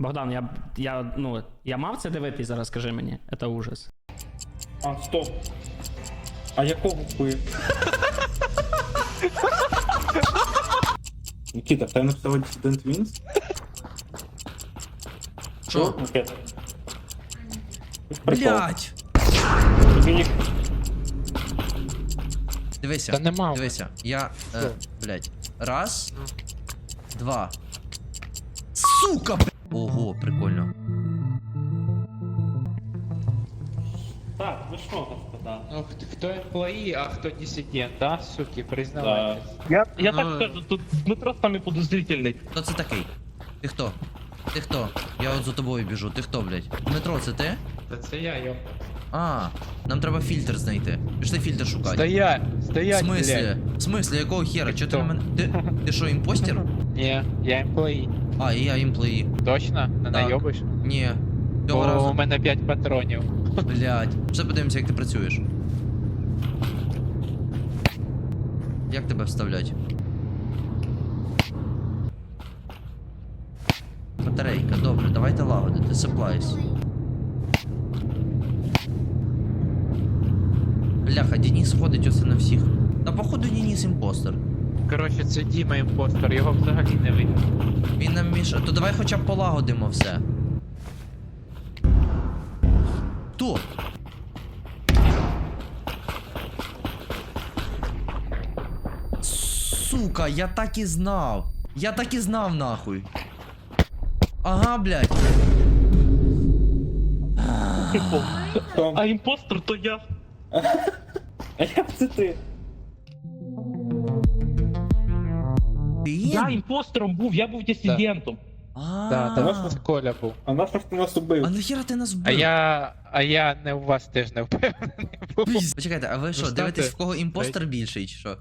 Богдан, я, я, ну, я мав це дивитись зараз, скажи мені. Це ужас. А, стоп. А якого хуя? Нікіта, в тебе написав Dissident Wins? Що? Нікіта. Прикол. Блять! Тобі ні- Дивися, Та нема. дивися. Я. Е, блять. Раз. Два. Сука! б- Ого, прикольно. Так, ви що, господа? Ну, хто- хто емплої, а хто диссидент, да, суки, признавайтесь. Я, я Ну, так скажу, тут Дмитро самий подозрительний. Хто це такий? Ти хто? Ти хто? Я от за тобою біжу. Ти хто, блять? Дмитро, це ти? Та це я, йоп. А, нам треба фільтр знайти. Пішли фільтр шукати. Стоять, В стоять, смислі? блядь. В смислі, якого хера? Ти Чого ти на хто? мене. Ти, ти що, імпостер? Ні, я емплої. А, і я імплеї. Точно? Не Так. найобиш? Ні. Цього Бо разу. у мене 5 патронів. Блять. Все подивимося, як ти працюєш. Як тебе вставлять? Батарейка, добре, давайте лагодити. Supplies. Бляха, Денис ходить оце на всіх. Та походу Денис імпостер. Коротше, це Діма імпостер, його взагалі не видно. Він нам міша. То давай хоча б полагодимо все. Хто? Сука, я так і знав. Я так і знав нахуй. Ага, блядь. А імпостер то я. А як це ти? Ти? Я імпостером був, я був дисидентом. А, Так, та ваш Коля був. А на що ти нас убив? а нахіра ти нас А я. А я не у вас теж не впевнений був. Пізд- Почекайте, а ви що, ставте- дивитесь в кого імпостер більший, чи що?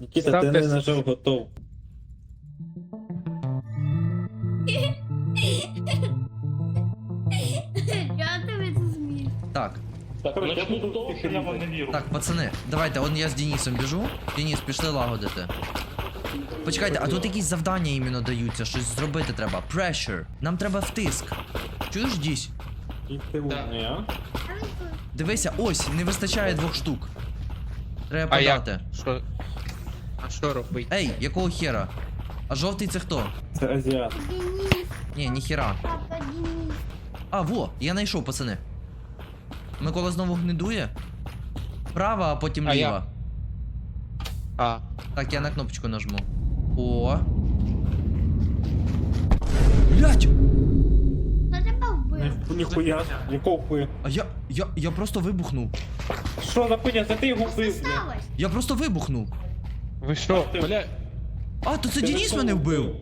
Нікіта, ти ставте не с- нажав готов. Я тебе це зміг. Так, Так, начну з того, що я вам не вірю. Так, пацани, давайте, он я з Денисом біжу. Денис, пішли лагодити. Почекайте, а тут якісь завдання іменно даються, щось зробити треба. Pressure. Нам треба втиск. Чуєш дісь? Дивися, ось, не вистачає двох штук. Треба А як? подати. Що? А що робити? Ей, якого хера? А жовтий це хто? Це азіат. Денис, Ні, ніхера. папа Денис. А, во, я знайшов, пацани. Микола знову гнидує. Права, а потім А я- ліва. А. Так, я на кнопочку нажму. О. Блять! Тебе вбив? Ніхуя. Якого хуя? А я. я. я просто вибухнув. Що за хуйня? Це ти його Що вбив, блядь. сталося? Я просто вибухнув. Ви що? ти- Бля. А, то це Ти Денис мене не вбив.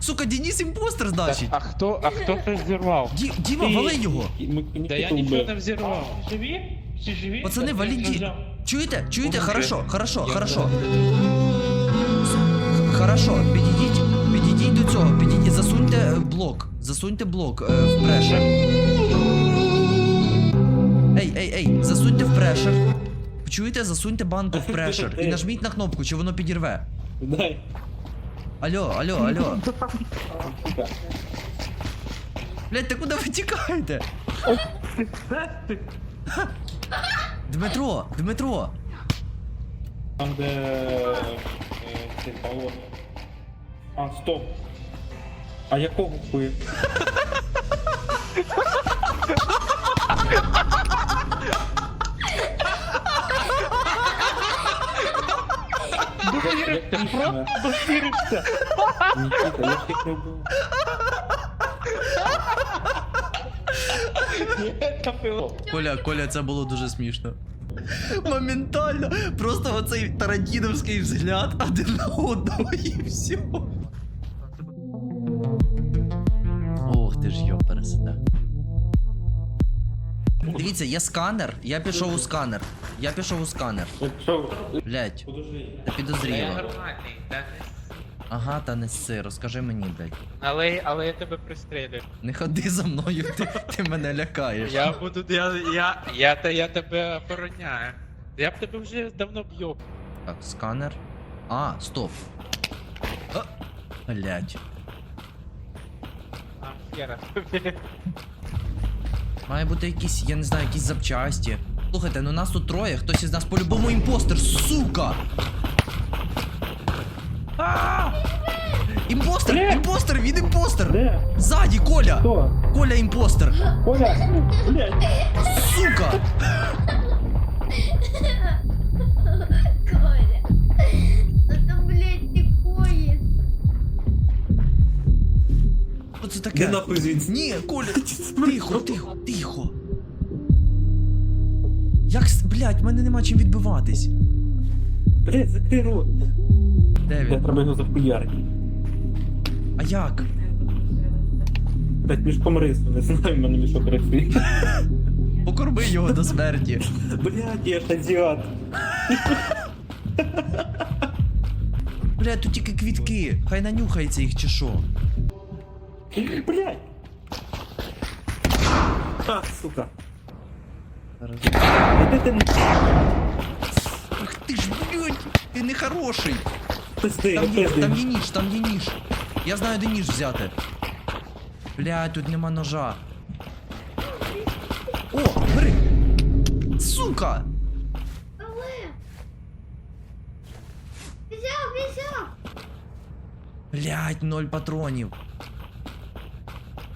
Сука, Денис імпостер, значить. А хто, а хто це зірвав? Ді, Діма, Ти- вали його. Та Нікіту я нічого вбив. не взірвав. Всі живі? Всі живі? Пацани, валіть Ді. Чуєте? Чуєте? Хорошо, хорошо, хорошо. Хорошо, підійдіть, підійдіть до цього, підійдіть, засуньте е, блок, засуньте блок е, в прешер. Ей, ей, ей, засуньте в прешер. Чуєте, засуньте банку в прешер і нажміть на кнопку, чи воно підірве. Дай. Алло, алло, алло. Блять, та куди ви тікаєте? Дмитро, Дмитро. Там, де... е, Цей балон. А, стоп. А якого хуя? Довірився, просто довірився. Нікіта, я ж їх не вбив. Коля, Коля, це було дуже смішно. Моментально, просто оцей тарантіновський взгляд один на одного і все. Ох ти ж йо пересиде. Дивіться, є сканер, я пішов у сканер. Я пішов у сканер. Блять, Подожди. це Я нормальний, да? Ага, та не сси, розкажи мені, блять. Але, але я тебе пристрелю. Не ходи за мною, ти, ти мене лякаєш. Я буду, я, я, я, та я тебе охороняю. Я б тебе вже давно б'ю. Так, сканер. А, стоп. А, блять. А, хера. Має бути якісь, я не знаю, якісь запчасті. Слухайте, ну нас тут троє, хтось із нас по-любому імпостер, сука! Імпостер! Імпостер! Він імпостер! Де? Ззаді, Коля! Хто? Коля імпостер! Коля! Блядь! Сука! Коля. Это, блядь, не коет. Що це Де таке? нахуй звідси? Ні, Коля! Тихо, тихо, тихо! Як, с- блядь, в мене нема чим відбиватись. Блядь, закрий рот. Де Я він? треба його захуярити. А як? Блядь, мішком рису, не знаю, в мене мішок риси. Покорми його до смерті. Блядь, я ж азіат. Блядь, тут тільки квітки. Хай нанюхається їх чи що. Блядь! А, сука. Іди ти Ах ти ж, блядь, ти не хороший. пизди, Там є, пизди. там є ніж, там є ніж. Я знаю, де ніж взяти. Блядь, тут нема ножа. О, бери! Сука! Але. Взял, взял. Блядь, ноль патронів.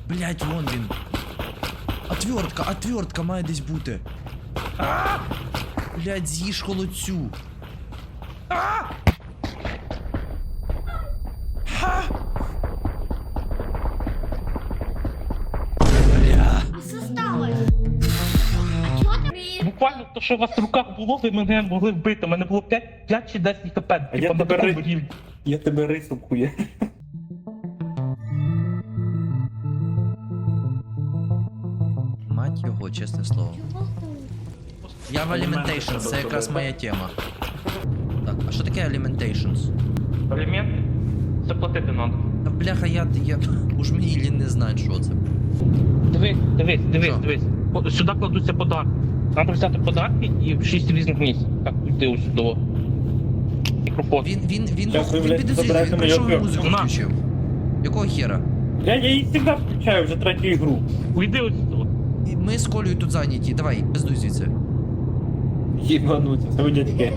Блядь, вон він. Отвертка, отвертка має десь бути. А! Блядь, з'їж холодцю. А! То, що у вас в руках було, ви мене могли вбити. У мене було 5, 5 чи 10 хп. А я Типа на тебе такому ри- рівні. Я тебе рису кує. Мать його, чесне слово. Я в Alimentations, це якраз моя тема. Так, а що таке Alimentations? Елемент заплатити треба. Та бляха, я, я уж мені не знати, що це. Дивись, дивись, дивись, Що? дивись. Сюди кладуться подарки. Треба взяти подарки і в 6 різних місць. Так, йди ось сюди. Мікрофон. Він, він, він, Щас ви, він блядь, забираєте він моє прийшов музику На. включив. Якого хера? Я, я її завжди включаю вже третю ігру. Уйди ось сюди. І Ми з Колею тут зайняті, давай, бездуй звідси. Їбануться, це ви дядьки.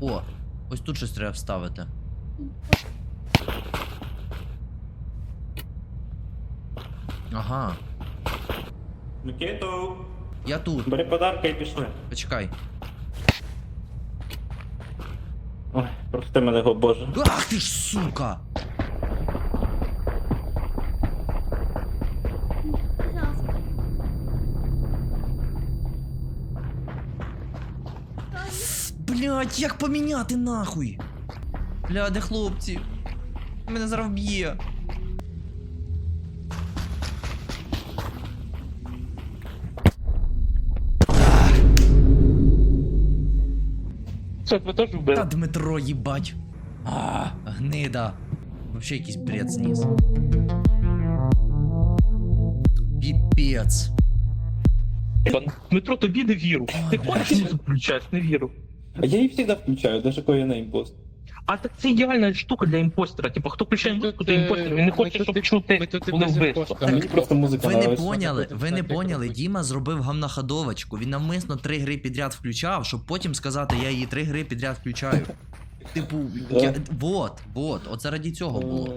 О, ось тут щось треба вставити. Ага, Микито, я тут, бери подарка і пішли. почекай. Ой, прости мене, го боже. Ах ти ж сука! Блять, як поміняти нахуй? Бля, де хлопці? Мене зараз вб'є. Що, ви теж Та? Дмитро, їбать. А, гнида. Вообще якийсь бред зніс. Піпець. Дмитро, тобі не віру. Ти хочеш включати, не віру. А я її завжди включаю, навіть коли я на імпост. А так це ідеальна штука для імпостера. Типа, хто включає музику, то імпостер. Він не хоче, щоб чути, коли вбивство. Мені просто музика Ви не поняли, ви не поняли. Діма зробив гамнаходовочку. Він навмисно три гри підряд включав, щоб потім сказати, я її три гри підряд включаю. Типу, я, вот, вот, оце раді цього було.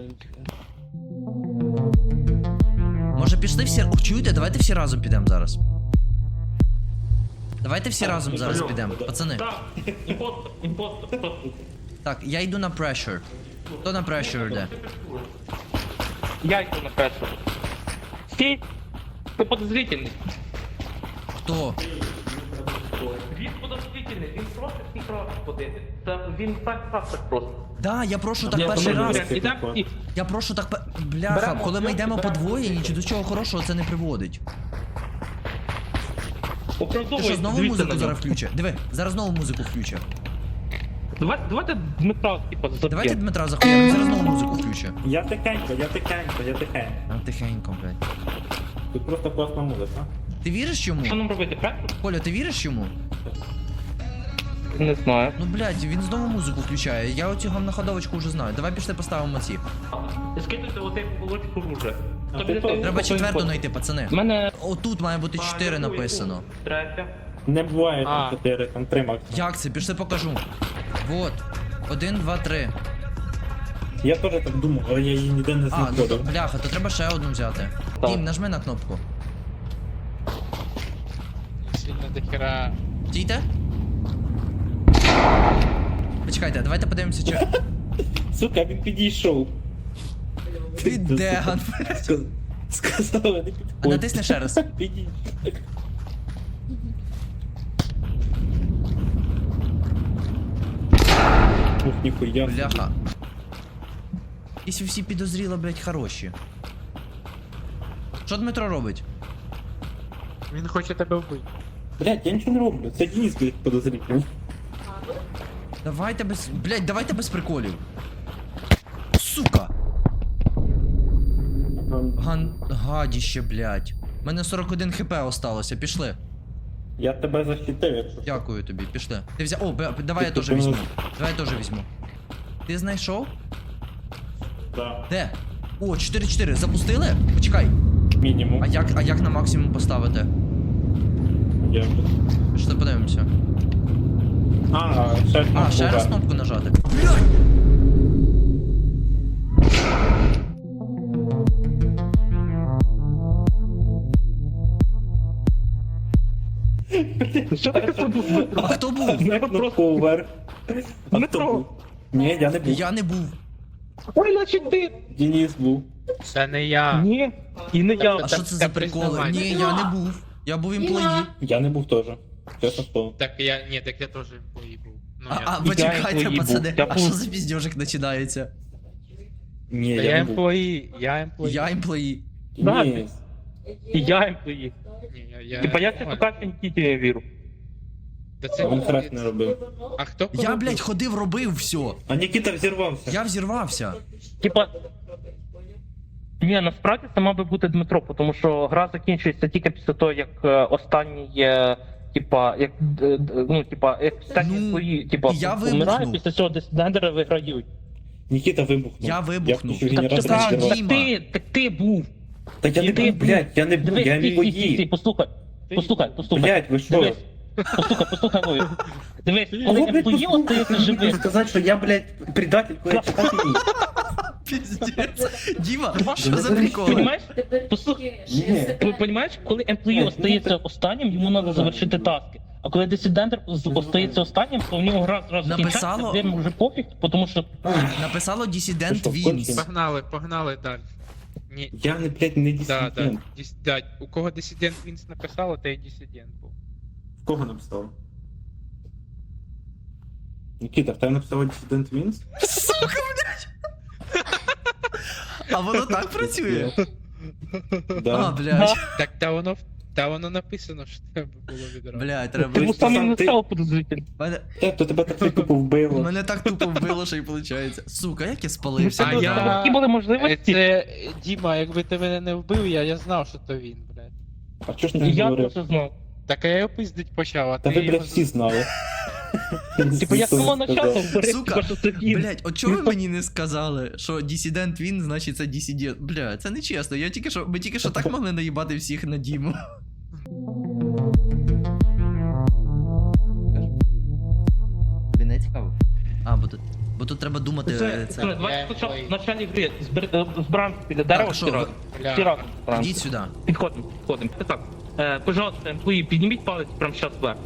Може пішли всі. О, чуєте, давайте всі разом підемо зараз. Давайте всі разом зараз підемо, пацани. Так, імпостер, імпостер? Так, я йду на pressure. Хто на pressure йде? Я йду на першу. Стій! Ти подозрительний. Хто? Він подозрительний, він просто разом ходити. Це він так так так просто. Да, я прошу так перший теж раз. І так, і Я прошу так пе- Бляха, Беремо коли ми йдемо беремо подвоє, ні до чого хорошого це не приводить. Ти оправдовує. що, знову музику зараз включе? Диви, зараз знову музику включе. Давай, давайте Дмитра, типа, Давайте заб'ємо. Дмитра захуяримо, зараз знову музику включе. Я тихенько, я тихенько, я тихенько. А тихенько, блядь. Тут просто класна музика. Ти віриш Що йому? нам робити, правильно? Коля, ти віриш йому? Не знаю. Ну блядь, він знову музику включає. Я оцю гамнаходовочку вже знаю. Давай пішли поставимо ці. Скидайте отей полочку вже. Треба четверту знайти, пацани. У мене Отут має бути 4 написано. третя. Не буває А. там 4, там 3 максимум. Як це? Пішли покажу. Вот. Один, два, три. Я теж так думав, але я її ніде не А, ну то, знаходив. бляха, то треба ще одну взяти. Так. Дім, нажми на кнопку. Сильно дохера. Стійте. Почекайте, давайте подивимося, чи. Сука, він підійшов. Ти деган. Сказ- Сказали, не підходь. А натисни ще раз. Підійшов. Ух, ніхуя. Бляха. Якщо всі підозріло, блядь, хороші. Що Дмитро робить? Він хоче тебе вбити. Блядь, я нічого не роблю. Це Денис, блядь, подозрительний. Давайте без. Блядь, давайте без приколів. Сука! Ган. Гадіще, блядь. У мене 41 хп осталося, пішли. Я тебе защитив, якщо. Дякую тобі, пішли. Ти взяв. О, бе- давай я теж візьму. Давай я теж візьму. Ти знайшов? Да. Де? О, 4-4. Запустили? Почекай. Мінімум. А як, а як на максимум поставити? Я вже. Пішли подивимося. А, ще А, ще раз да. кнопку нажати. Блядь! Що таке це був? А хто був? Хто був? Ні, я не був. Я не був. Ой, значить ти. Денис був. Це не я. Ні. І не я. А що це за приколи? Ні, я не був. Я був імплеї. Я не був теж. Чесно слово. Так я. Ні, так я теж емплої був. Ну А, я. а почекайте, пацани. А що за піздьожик починається? Ні, я, я емплої, я емплої. Я імплеї. Да, я імплеї. Я, я... Типа я цю карту Нікіті не вірю. Та це він хрест не робив. А хто кого Я, блядь, ходив, робив все. А Нікіта взірвався. Я взірвався. Типа. Ні, насправді це мав би бути Дмитро, тому що гра закінчується тільки після того, як е, останній є. Типа, як е, д- ну, типа, як останні Ну, свої, типа, я вибухнув. після цього десидендери виграють. Нікіта вибухнув. Я вибухнув. включив Так генератор, це Так, так ти, так ти був. Та я не Ти був, блядь, я не Дивись, я не стій, стій, стій, водій. послухай. Послухай, послухай. Блядь, ви що? Дивись, послухай, послухай мою. Дивись, коли Кого, блядь, остається послухати? живим. Сказати, що я, блядь, предатель, коли я читати вмію. Піздець. Діма, що за ви приколи? Понимаєш? Послухай, Ні. ти розумієш, коли емплеї остається останнім, йому треба завершити таски. А коли дисидентер з- остається останнім, то в нього гра зразу Написало- кінчається, йому вже пофіг, тому що Написало Ти що, кончений? Погнали, погнали далі. Ні, Я не, блядь, не да, да. дисидент. Дис, да. У кого дисидент Вінс написало, то і дисидент був. В кого написав? Нікіта, в тебе написав дисидент Вінс? Сука, блядь. А воно так працює? А, Да. блядь. Так та воно та воно написано, що треба було відразу. Блядь, треба. Ти йому ж сам саме не ти- стало подозрительно. Мене, Те, то тебе так тупо вбило. мене так тупо вбило, що й виходить. Сука, як я спалився. А Ну, я- там Які були Е, можливості, Це Діма, якби ти мене не вбив, я, я знав, що то він, блядь. А чого ж і не я говорив? це знав. Так а я його пиздить почав, а Та ти ви, блядь, його всі знали. Типу я з самого начала Сука, типу, що це він. Блять, от чого ви мені не сказали, що Dissident Win, значить це Dissident. Бля, це не чесно. Я тільки що, ми тільки що так могли наїбати всіх на Діму. Тут. Треба думати. Це, е, це, це. давайте спочатку в началі гри е, біля дерева, Так, всі разом. Всі разом збираємося. Ідіть сюди. Підходимо, підходимо. Так, е, пожалуйста, емплеї, підніміть палець прямо зараз вверх.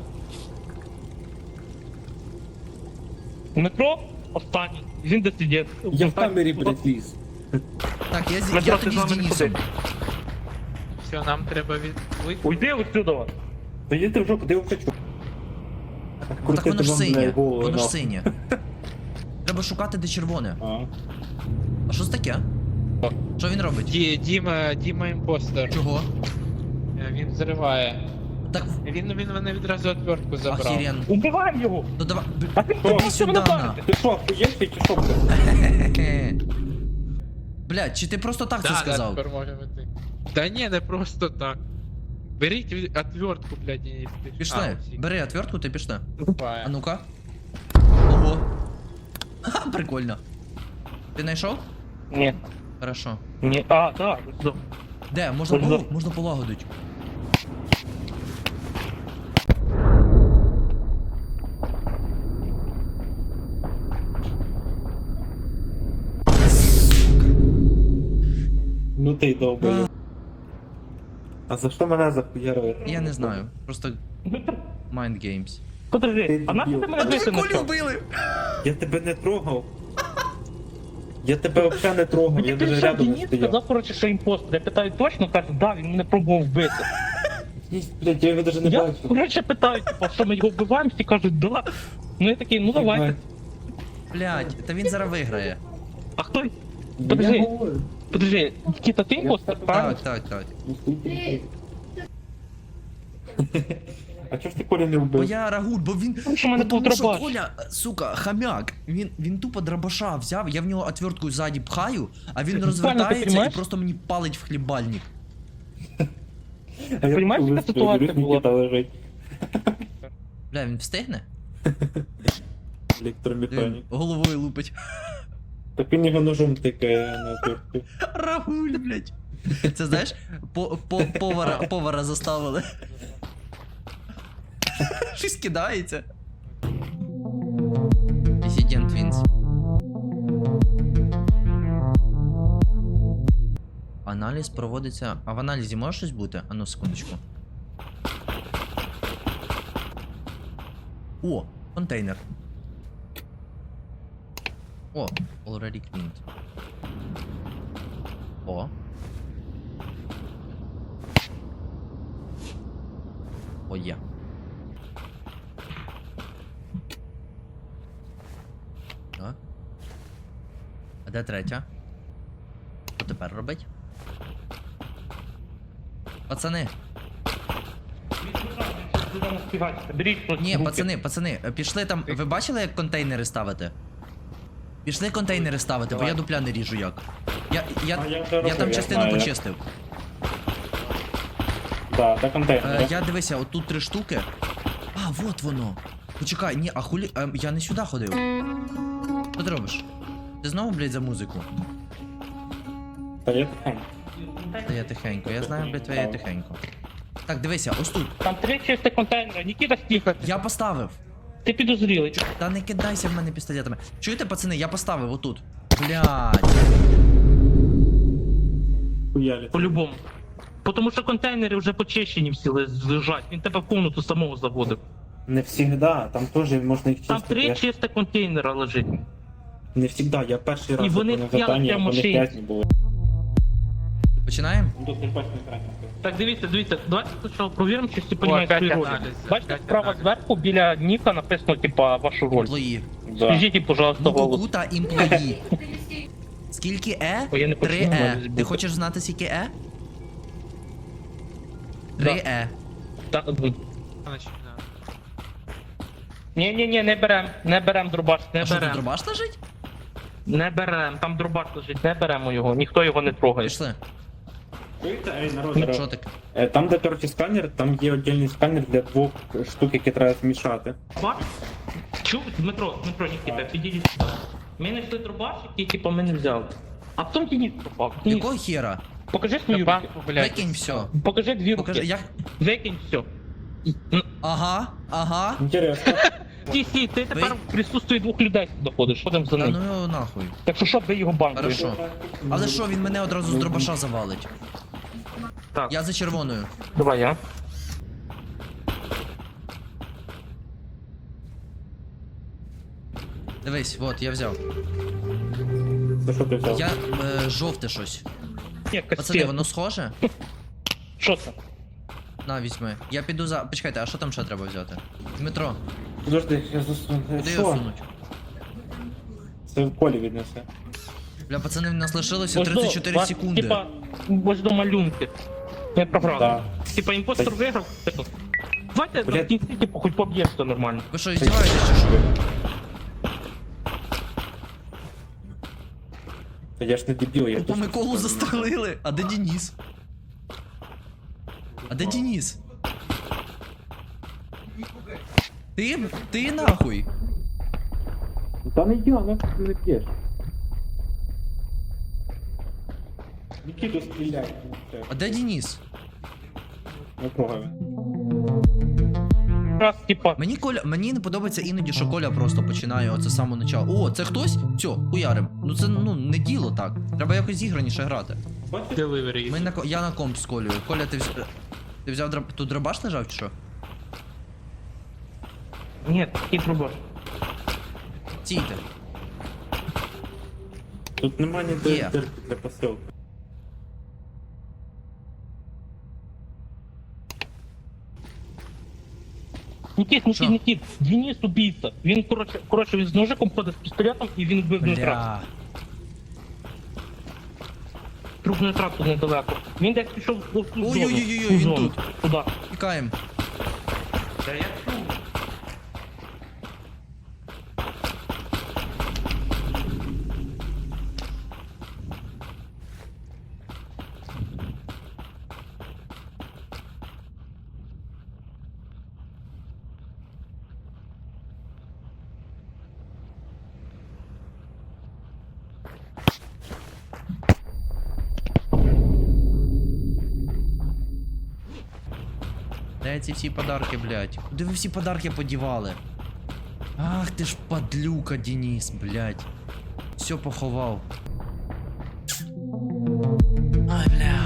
Метро останній, він дисидент. Я в камері, блядь, ліз. Так, я, з- я ти тоді з з нами не Денисом. ходи. Все, нам треба від... Уйди отсюда. Та йди в жопу, де я хочу. Ну так воно ж синє. Воно ж синє. Треба шукати, де червоне. А, А що це таке? Що він робить? Ді, Діма, Діма імпостер. Чого? Е, Він зриває. Так, Він, він мене відразу отвертку забрав. охерен. Убиваємо його. Ну давай. А ти О, Іди що сюди, мене на. Ти що, охуєш ти чи що, блядь? Блядь, чи ти просто так це Да, да, сказав? тепер можемо йти. Та ні, не просто так. Беріть від- отвертку, блядь, і піш- Пішли. А, Бери отвертку, ти пішли. А ну-ка. Ого. Ха, прикольно. Ти знайшов? Ні. Хорошо. Ні. А, так, да. Де? Можна, Ось о, можна полагодити. Ну ти й довбою. А за що мене захуярили? Я не знаю. Просто mind games. Подожди, Ти а нащо ти мене бити на що? вбили! Я тебе не трогав. Я тебе взагалі не трогав, Мені я даже прийшов рядом не Денис, стояв. сказав, коротше, що імпостер. Я питаю точно, каже, да, він мене пробував вбити. Ні, Блядь, я його даже не Я, бачив. коротше, питаю, типу, що ми його вбиваємо, всі кажуть, да. Ну я такий, ну давайте. Блядь, та він зараз виграє. А хто? Я Подожди. говорю. Подожди, Кіта, ти імпостер, правильно? Так, так, так. Ти. А чого ж ти Колі не Бо вбив? я рагуль, бо він. Тому що в мене був тому що дробаш. Коля, сука, хам'як. Він, він тупо дробаша взяв, я в нього отвертку ззаді пхаю, а він Ти розвертається і просто мені палить в хлібальник. А я Понімаєш, яка ситуація дивлюсь, була? Нікіта лежить. Бля, він встигне? Він Електромеханік. головою лупить. Так він його ножом тикає на отвертку. Рагуль, блядь. Це знаєш, по, по, повара, повара заставили. Щось кидається. Resident Twins. Аналіз проводиться. А в аналізі може щось бути? А ну, секундочку. О, контейнер. О, already cleaned. О. О, є. Так. А де третя? Що тепер робить? Пацани, Беріть ні, пацани, пацани, пішли там. Ви бачили, як контейнери ставити? Пішли контейнери ставити, бо я дупля не ріжу як. Я, я, я я там частину почистив. Так, та контейнер. Е, я дивися, отут три штуки. А, вот воно. Почекай, ні, а хулі. Е, я не сюди ходив. Що ти робиш? Ти знову, блядь, за музику? Та я тихенько. Та я тихенько, я знаю, блядь, твоє тихенько. Так, дивися, ось тут. Там три чисті контейнери. Нікіта стіха. Я поставив. Ти підозрілий. Та не кидайся в мене пістолетами. Чуєте, пацани, я поставив отут. Блядь. Хуялі. По-любому. Тому що контейнери вже почищені всі лежать. Він тебе в комнату самого заводив. Не всегда, там теж можна їх Там три чисті контейнера лежить. Не всегда, я перший раз І вони виконав стояли завдання, прямо вони шиї. були. Починаємо? Тут не. Так, дивіться, дивіться, давайте спочатку провіримо, чи всі розуміють опять свої ролі. аналіз, Бачите, опять справа аналіз. зверху біля Ніка написано, типа, вашу роль. Плої. Да. Скажіть, пожалуйста, голос. кукута імплої. Скільки Е? Ой, я не Три Е. аналіз Ти хочеш знати, скільки Е? Три Е. Та- да. Ні, ні, ні, не берем, не берем дробаш, не А що тут берем. дробаш лежить? Не берем, там дробаш лежить, не беремо його, ніхто його не трогає. Пішли. Чуєте? Ей, народ, Що народ. Е, Там, де коротше сканер, там є окремий сканер для двох штук, які треба змішати. Дробаш? Чув, Дмитро, Дмитро, Нікіта, підійдіть сюди. Ми знайшли дробаш, який, типа, ми не взяли. А потім Денис пропав. Денис, Якого хера? покажи свої руки. Блядь. Викинь все. Покажи дві Покажи, руки. як. Викинь все. Ага, ага. Інтересно. Ті, сі, ти тепер в присутстві двох людей доходиш, що там за Та ним. ну його нахуй. Так що що, бий його банкою. Хорошо. Але що, він мене одразу з дробаша завалить. Так, Я за червоною. давай я. Дивись, от, я взяв. Це що ти взяв? Я е, жовте щось. Ні, Пацани, кастет. воно схоже? Що це? На, візьми. Я піду за. Почекайте, а що там ще треба взяти? Дмитро, Подожди, я засуну. Куди його Що? сунуть? Це в колі віднесе. Бля, пацани, в нас лишилося 34 вас, секунди. Типа, ось до малюнки. Ми програли. Да. Типа імпостер виграв. Типу. Давайте Блядь. в кінці, типу, хоч поб'ємо все нормально. Ви що, іздіваєтесь чи що? Та я ж не дебіл, я По Миколу застрелили. А де Дініс? А де Дініс? Ти? Ти нахуй? Та не я, ну ти не п'єш. Нікіту стріляй. А де Денис? Раз, типа, Мені Коля, мені не подобається іноді, що Коля просто починає оце з самого начала. О, це хтось? Все, хуярим. Ну це ну не діло так. Треба якось зіграніше грати. Ми на ко- я на комп з Колею. Коля, ти взяв. Ти взяв драб... тут дробаш лежав чи що? Ні, такий дробаш. Стійте. Тут нема ніде Є. для посилки. Нікіт, Що? Нікіт, Нікіт, Денис убійця. Він, коротше, коротше, він з ножиком ходить з пістолетом і він вбив Дмитра. Бля. Труп Дмитра тут недалеко. Він десь пішов в ту зону. Ой-ой-ой-ой, ту він зону. тут. Туди. Тікаємо. Та я ці всі подарки, блядь? Куди ви всі подарки подівали? Ах ти ж падлюка, Денис, блядь. Все поховав. Ай, бля.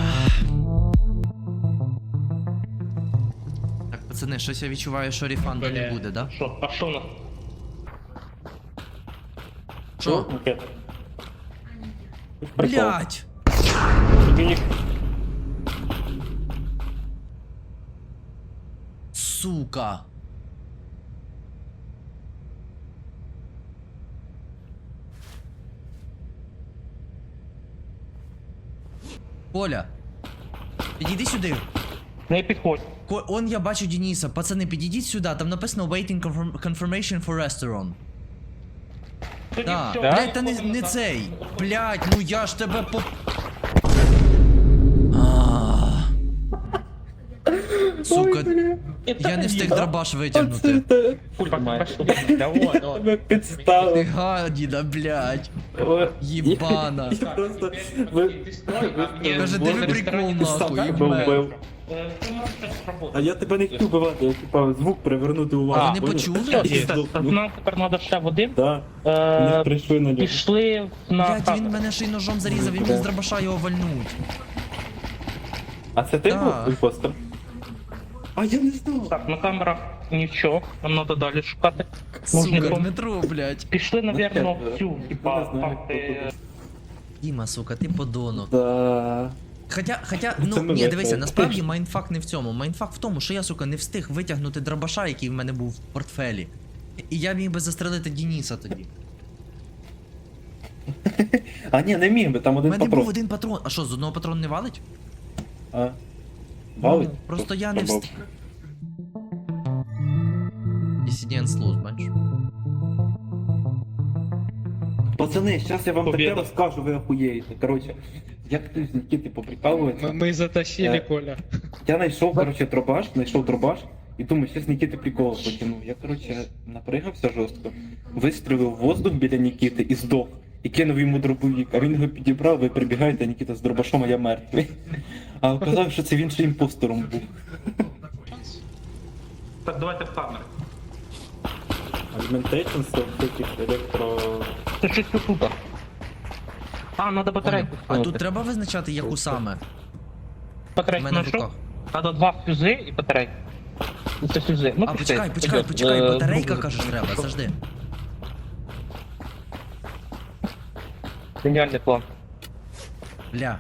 Так, пацани, щось я відчуваю, що рефанду не буде, да? Що? А що у нас? Що? Блядь! Тобі Сука! Коля! Підійди сюди. Не підходь. Ко- Он я бачу Дениса. Пацани, підійдіть сюди, там написано waiting confirm- confirmation for restaurant. Тоді Да. все, Блять, та не, виходимо не назад. цей. Блять, ну я ж тебе по. А. Сука, я не встиг дробаш витягнути. Фуль, бачиш, Давай, давай. Тебе Ти гадіна, блядь. Ой, Єбана. Я просто... Ви... Каже, диви прикол нахуй, їбе. вбив. Е. А я тебе не хотів вбивати, я типа звук привернути увагу. А, ви не поняв? почули? Нам тепер треба ще в один. Да, не Е, прийшли на нього. Пішли на Блять, хату. він мене ще й ножом зарізав, він мені з дробаша його вальнуть. А це ти Да. був імпостер? А я не знав. Так, на камерах нічого, нам треба далі шукати. Сука, Дмитро, блять. Пішли, напевно, Ну, в цю, я типа, не знаю, там, де... Діма, сука, ти подонок. Да. Хоча, хоча, ну ми ні, дивися, насправді майнфак не в цьому. Майнфак в тому, що я, сука, не встиг витягнути дробаша, який в мене був в портфелі. І я міг би застрелити Дениса тоді. А ні, не міг би, там У один мене був патрон. один патрон. А що, з одного патрону не валить? А. Валить? Ну, просто я не встиг. Dissident бачиш? Пацани, зараз я вам таке Побєда. розкажу, ви охуєєте. Коротше, як ти з Нікіти поприкалується. Мы, мы затащили Е. Коля. Я знайшов, коротше, дробаш, знайшов дробаш, і думаю, щас Нікіти прикол потягнув. Я, коротше, напрягався жорстко, вистрілив в воздух біля Нікіти і здох. І кинув йому дробовик, а він його підібрав, ви прибігаєте, а Нікіта з дробашом, а я мертвий. А оказав, що це він ще імпостером був. Так, давайте в камери. Augmentation, таких електро... Це щось тут. А, треба батарейку А тут треба визначати, яку саме. У Батарейку мене в. Треба два фюзи і батарейка. Ну, Це фюзи. Ну, А почекай, почекай, почекай, батарейка, кажеш, треба, завжди. Геніальний план. Бля,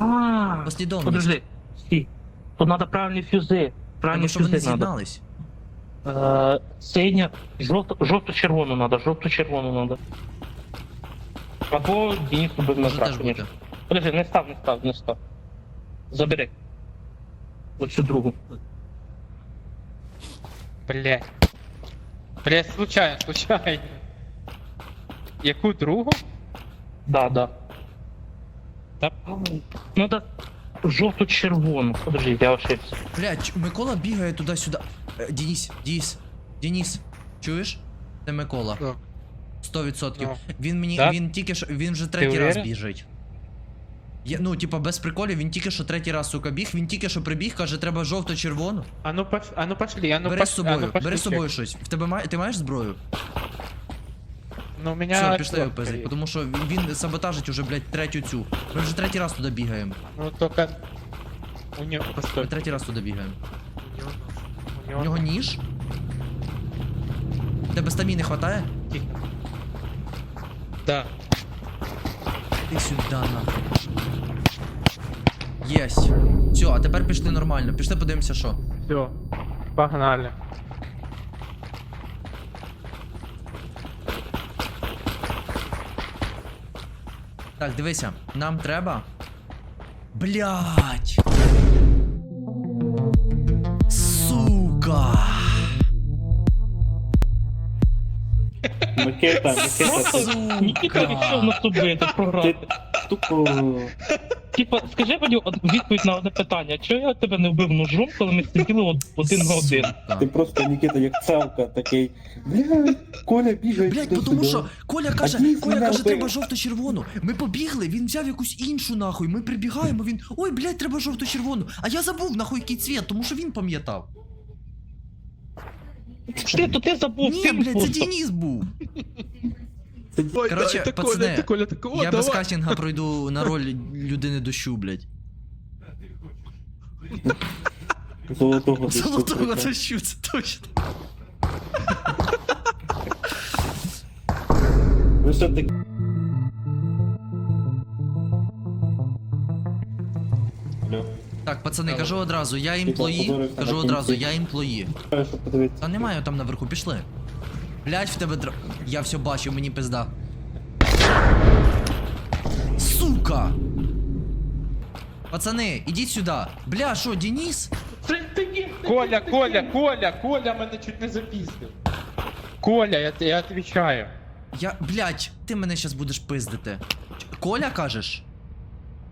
А, послідовність. подожди. Стій. Тут треба правильні фюзи. Правильні Тому що вони фюзи треба. з'єднались. Е, Синя, жовто, жовто-червону надо, жовто-червону надо. Або Денис убив на Може теж трак, бути. Подожди, не став, не став, не став. Забери. Оцю другу. Блять. Блять, случайно, случайно. Яку другу? Да, да. Та Ну да. Жовто-червону. Подожди, я ошибся. Блядь, Микола бігає туди-сюди. Е, Денис, Денис, Денис, чуєш? Це Микола. Так. 100%. Ну. Він мені. Так? Він тільки що. Він вже третій раз уверен? біжить. Я, ну, типа, без приколів, він тільки що третій раз, сука, біг, він тільки що прибіг, каже, треба жовто-червону. А ну пош... а ну пошли, а ну бери пош- з а собою, ну, пошли бери з собою щось. В тебе має. Ти маєш зброю? Ну, у меня... Все, пішли його пиздить, есть. тому що він, саботажить уже, блядь, третю цю. Ми вже третій раз туди бігаємо. Ну, только... У него... Ми Постой. третій раз туди бігаємо. У него... У У нього ніж? Тебе стаміни хватає? Тихо. Да. Ти сюди нахуй. Єсть. Все, а тепер пішли нормально. Пішли подивимося, що. Все. Погнали. Так, дивися, нам треба. Блять. Сука. Макета, макета. Сука! Нікіта вирішив нас убити, програти. тупо... Типа, скажи мені відповідь на одне питання. Чого я тебе не вбив ножом, коли ми сиділи один на один? Ти просто, Нікіта, як цалка, такий. Бля, Коля бігає. Блять, туди-сюди». тому що Коля каже, Одні Коля каже, треба жовто-червону. Ми побігли, він взяв якусь іншу нахуй. Ми прибігаємо, він. Ой, блять, треба жовто-червону. А я забув нахуй який цвіт, тому що він пам'ятав. Ти, то ти забув Ні, блять, це просто. Денис був. Ой, Короче, это пацаны, Коля, это Коля, это Коля, Я без давай. кастинга пройду на роль людини дощу, блять. Золотого десь Золотого тут, дощу, це точно. Ви що такі? Алло, Так, пацани, кажу одразу, я імплої. подивився Кажу на одразу, кінці. я імплої. щоб подивитися. Та немає там наверху, пішли. Блять, в тебе др... Я все бачив, мені пизда. Сука! Пацани, ідіть сюди. Бля, що, Денис? Коля, Коля, Коля, Коля мене чуть не запіздив. Коля, я, я отвечаю. Я. Блять, ти мене щас будеш пиздити. Ч- Коля кажеш?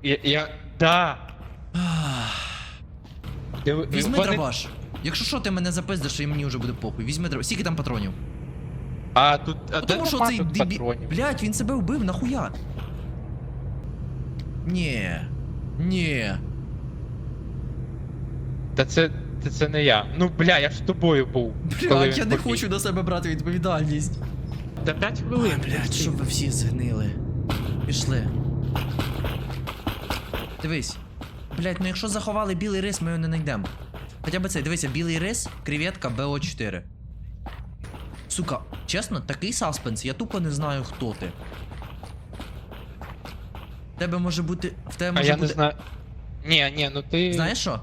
Я, я... Да. Візьми вони- дробаш. Якщо що, ти мене запиздиш, і мені вже буде похуй. Візьми дробаш. Скільки там патронів? А тут... А Тому що цей тут дебі... патронів? Блять, він себе вбив, нахуя? Ні. Ні. Та це... Та це не я. Ну, бля, я ж з тобою був. коли Блять, він я не побіг. хочу на себе брати відповідальність. Та 5 Ой, хвилин. блядь, щоб ви всі згнили. Пішли. Дивись. Блять, ну якщо заховали білий рис, ми його не знайдемо. Хоча б цей, дивися, білий рис, креветка БО4. Сука, чесно, такий саспенс, я тупо не знаю, хто ти. В тебе може бути. В тебе А може я бути. не знаю. Ні, ні, ну ти... Знаєш що?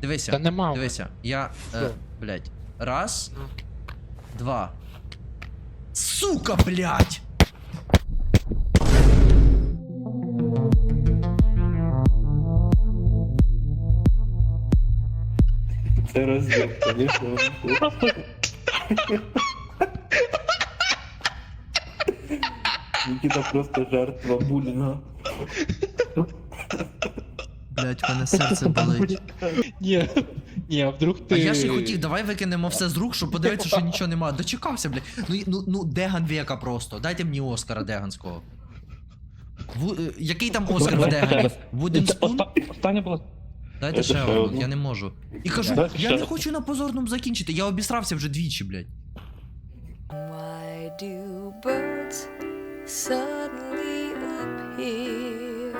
Дивися. Та нема. Дивися, я. Е, Що? блять. Раз. Ну. Два. Сука, блять! Це розділ, звісно. Нікіта просто жертва булінга. Блять, мене серце болить. Ні, ні, а вдруг ти... А я ж і хотів, давай викинемо все з рук, щоб подивитися, що нічого нема. Дочекався, блядь. Ну, ну, ну Деган века просто. Дайте мені Оскара Деганського. Ву, е, який там Оскар в Дегані? Вуден спун? оста- останнє було. Дайте ще одну, одну. я не можу. І кажу, Дайте я ще не одну. хочу на позорному закінчити, я обісрався вже двічі, блядь. Why do birds suddenly appear.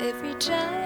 Every time